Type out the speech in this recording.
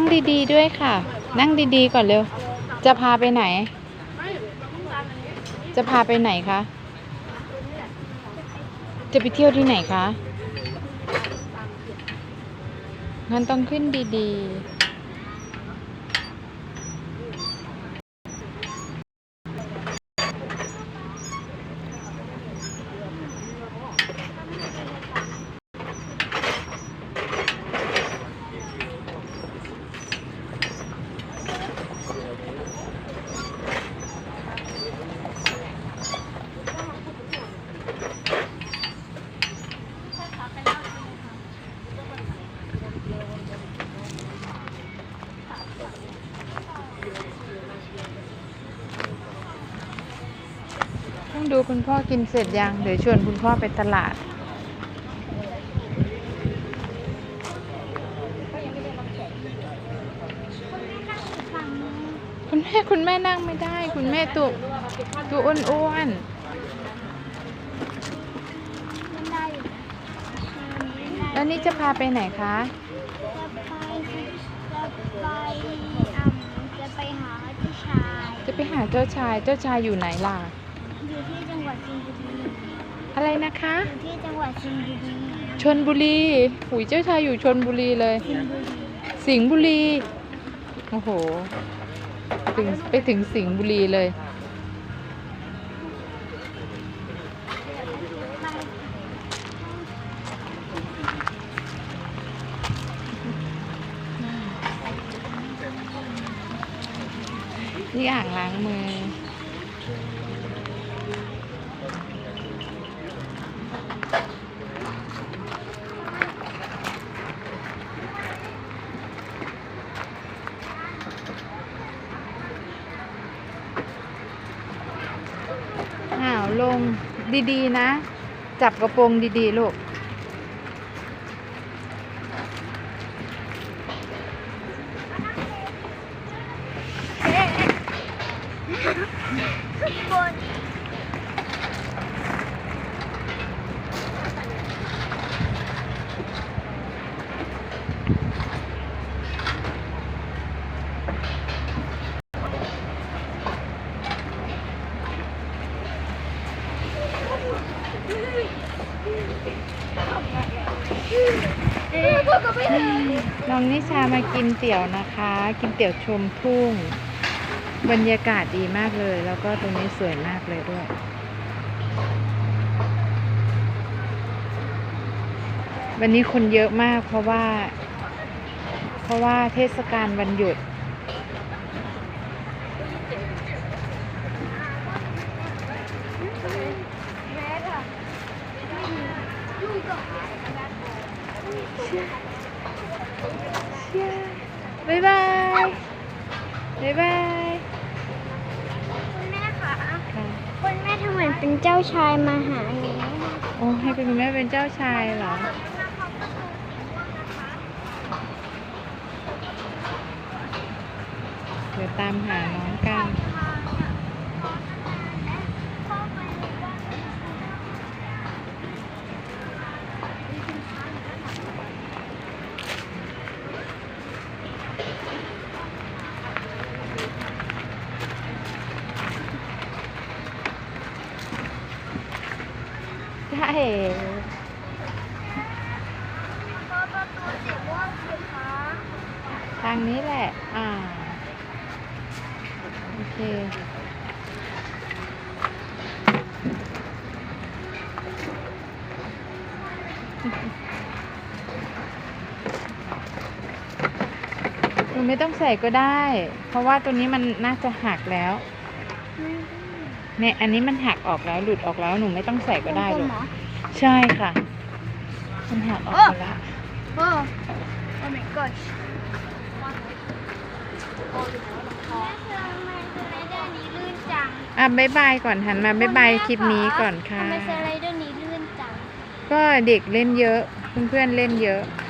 นั่งดีๆด้วยค่ะ นั่งดีๆก่อนเร็ว จะพาไปไหน จะพาไปไหนคะ จะไปเที่ยวที่ไหนคะงั้นต้องขึ้นดีๆ ต้องดูคุณพ่อกินเสร็จยัง เดี๋ยวชวนคุณพ่อไปตลาด คุณแม่คุณแม่นั่งไม่ได้ คุณแม่ตัวตัวอ้วนๆแล้วนี่จะพาไปไหนคะ จะไปหาพี่ชาย จะไปหาเจ้าชาย เจ้าชายอยู่ไหนล่ะ อยู่ที่จังหวัดสิงห์บุรีอะไรนะคะอยู่ที่จังหวัดสิงห์บุรีชนบุรีหุยเจ้าชายอยู่ชนบุรีเลยสิงห์บุรีสิงห์บุรี โอ้โห ถึงไปถึงสิงห์บุรีเลย นี่อ่างล้างมือ ลงดีๆนะ จับกระโปรงดีๆลูก น้องนิชามากินเตี๋ยวนะคะ กินเตี๋ยวชมทุ่ง บรรยากาศดีมากเลย แล้วก็ตรงนี้สวยมากเลยด้วย วันนี้คนเยอะมากเพราะว่า เพราะว่าเทศกาลวันหยุด แม่ค่ะ บ๊ายบาย บ๊ายบาย คุณแม่ค่ะค่ะคุณแม่ทำเหมือนเป็นเจ้าชายมาหาหนูโอ้ให้เป็นคุณแม่เป็นเจ้าชายเหรอ เดี๋ยวตามหาน้องกัน ใช่ประตูสีม่วงสีฟ้าทางนี้แหละ อ่า โอเค หนูไม่ต้องใส่ก็ได้ เพราะว่าตัวนี้มันน่าจะหักแล้ว เนี่ยอันนี้มันหักออกแล้วหลุดออกแล้วหนูไม่ต้องใส่ก็ได้ลูกเหรอใช่ค่ะ มันหักออกไปแล้วโอ้ Oh my gosh แม่เธอทำไมสไลเดอร์นี้ลื่นจังอะบายบายก่อนหันมาบายบายคลิปนี้ก่อนค่ะทำไมสไลเดอร์นี้ลื่นจัง ก็เด็กเล่นเยอะ เพื่อนๆเล่นเยอะท